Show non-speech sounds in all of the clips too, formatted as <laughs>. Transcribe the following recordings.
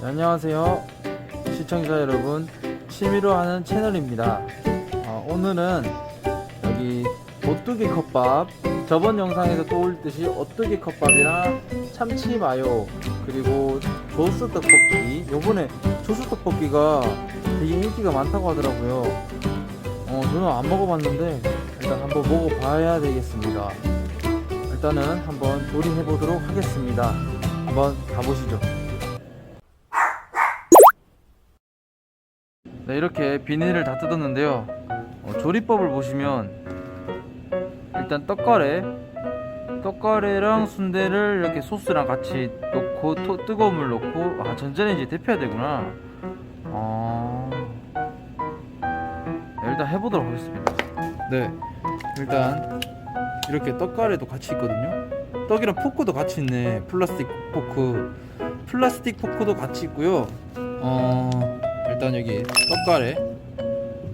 네, 안녕하세요. 시청자 여러분 취미로 하는 채널입니다. 어, 오늘은 여기 오뚜기 컵밥 저번 영상에서 또 올렸듯이 오뚜기 컵밥이랑 참치 마요 그리고 조스 떡볶이 요번에 조스 떡볶이가 되게 인기가 많다고 하더라고요 어, 저는 안 먹어봤는데 일단 한번 먹어봐야 되겠습니다 일단은 한번 조리해 보도록 하겠습니다 한번 가보시죠 네, 이렇게 비닐을 다 뜯었는데요. 어, 조리법을 보시면 일단 떡가래, 떡가래랑 순대를 이렇게 소스랑 같이 넣고 토- 뜨거운 물 넣고 아 전자레인지 데펴야 되구나. 어... 네, 일단 해보도록 하겠습니다. 네, 일단 이렇게 떡가래도 같이 있거든요. 떡이랑 포크도 같이 있네. 플라스틱 포크, 플라스틱 포크도 같이 있고요. 어. 일단 여기 떡가래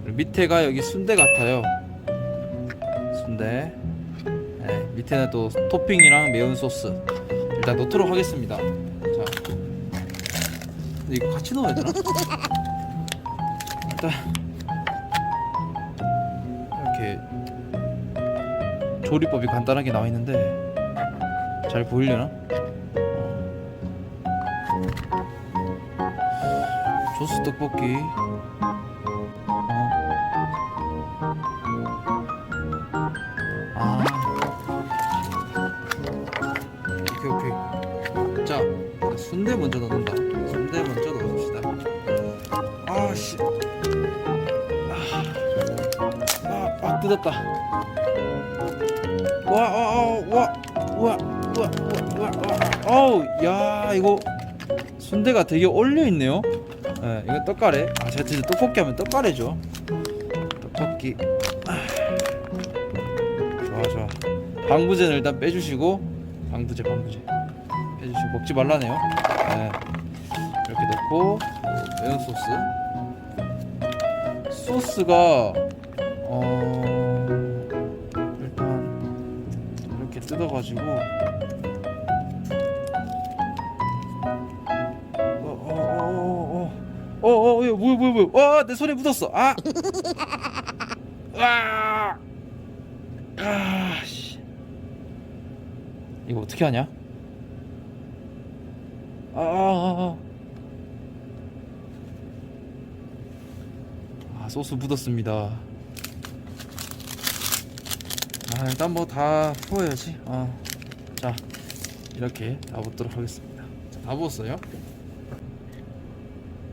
밑에가 여기 순대 같아요 순대 네, 밑에는 또 토핑이랑 매운 소스 일단 넣도록 하겠습니다 자 이거 같이 넣어야 되나? 일단 <laughs> 조리법이 간단하게 나와 있는데 잘 보이려나? 조스 떡볶이. 어. 아. 오케이 오케이. 자 순대 먼저 넣는다. 순대 먼저 넣어줍시다. 아씨. 아, 아, 아 뜯었다. 와, 와, 와, 와, 와, 와, 와, 와, 어우, 야, 이거 순대가 되게 올려 있네요. 네, 이거 떡가래. 아, 제가 진짜 떡볶이 하면 떡가래죠. 떡볶이. 아. 좋아, 좋아. 방부제는 일단 빼주시고, 방부제, 방부제. 빼주시고, 먹지 말라네요. 네. 이렇게 넣고, 매운 소스. 소스가, 어, 뜯어가지고, 어어어어어 어어 이거 뭐야 뭐야 뭐야. 와내 손에 묻었어. 아. <laughs> 와! 아씨. 이거 어떻게 하냐? 아, 아, 아, 아. 아 소스 묻었습니다 아 일단 뭐 다 부어야지 어자 이렇게 다 붓도록 하겠습니다 자, 다 부었어요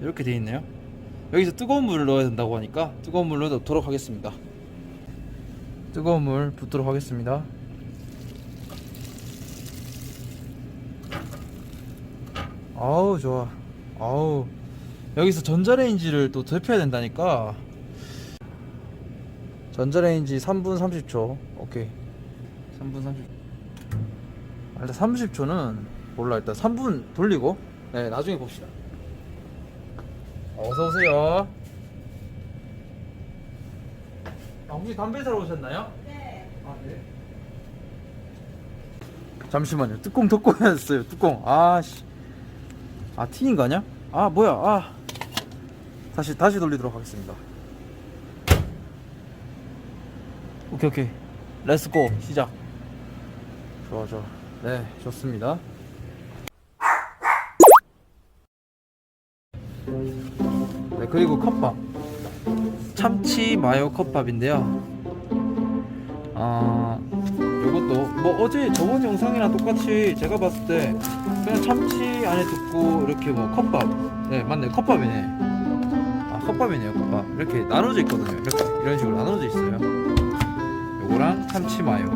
이렇게 돼 있네요. 여기서 뜨거운 물을 넣어야 된다고 하니까 뜨거운 물로 넣도록 하겠습니다. 뜨거운 물 붓도록 하겠습니다. 아우 좋아. 아우 여기서 전자레인지를 또 데펴야 된다니까. 전자레인지 3분 30초. 오케이. 3분 30초. 일단 30초는 몰라 일단 3분 돌리고 네 나중에 봅시다. 어서 오세요. 아, 혹시 담배 사러 오셨나요? 네. 아, 네. 잠시만요. 뚜껑 덮고 해놨어요. 뚜껑. 아씨. 아, 거 아니야? 아, 뭐야? 아. 다시 다시 돌리도록 하겠습니다. 오케이, 오케이. 렛츠고. 시작. 좋아, 좋아. 네, 좋습니다. 네, 그리고 컵밥. 참치 마요 컵밥인데요. 아, 이것도 뭐 어제 저번 영상이랑 똑같이 제가 봤을 때 그냥 참치 안에 듣고 이렇게 뭐 컵밥. 네, 맞네. 컵밥이네. 아, 컵밥이네요. 컵밥. 이렇게 나눠져 있거든요. 이렇게 이런 식으로 나눠져 있어요. 요거랑 참치 마요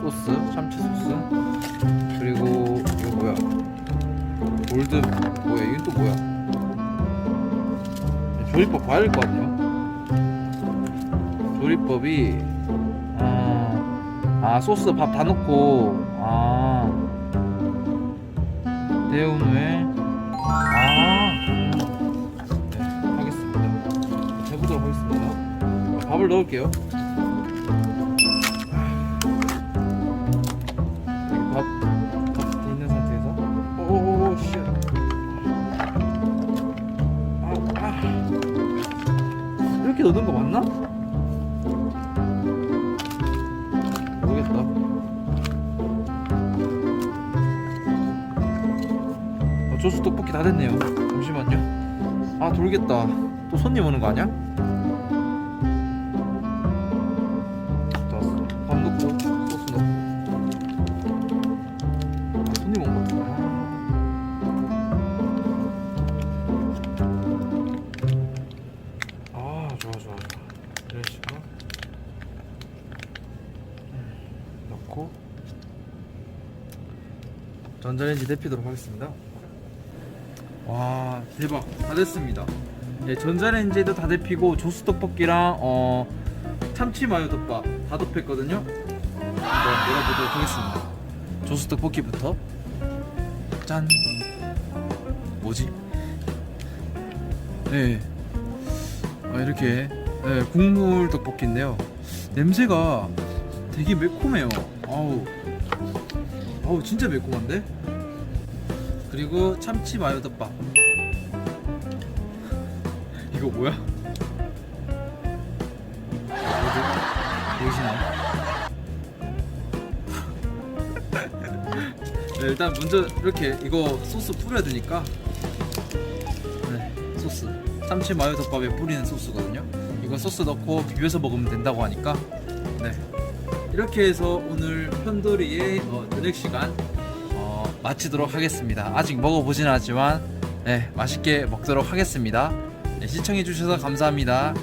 소스, 참치 소스. 그리고 이거 뭐야? 골드 뭐야? 이건 또 뭐야? 조리법 봐야 될것 같네요. 조리법이 어, 아 소스 밥 다 넣고 아 데운 후에 아 네, 하겠습니다. 해보도록 하겠습니다. 밥을 넣을게요. 넣는 거 맞나? 모르겠다. 어, 조수 떡볶이 다 됐네요. 잠시만요. 아 돌겠다. 또 손님 오는 거 아니야? 이런 식으로 음, 넣고 전자레인지 데피도록 하겠습니다. 와 대박 다 됐습니다. 네, 전자레인지도 다 데피고 조스 떡볶이랑 어 참치 마요 덮밥 다 덮였거든요. 한번 열어보도록 하겠습니다. 조스 떡볶이부터 짠. 뭐지? 네. 아, 이렇게 네, 국물 떡볶이인데요. 냄새가 되게 매콤해요. 아우, 아우 진짜 매콤한데? 그리고 참치 마요 덮밥. <laughs> 이거 뭐야? 보이시나요? <laughs> 네, 일단 먼저 이렇게 이거 소스 뿌려야 되니까 네, 소스 참치 마요 덮밥에 뿌리는 소스거든요. 이거 소스 넣고 비벼서 먹으면 된다고 하니까 네 이렇게 해서 오늘 편도리의 어, 저녁 시간 어, 마치도록 하겠습니다. 아직 먹어보진 않았지만 네 맛있게 먹도록 하겠습니다. 네, 시청해주셔서 감사합니다.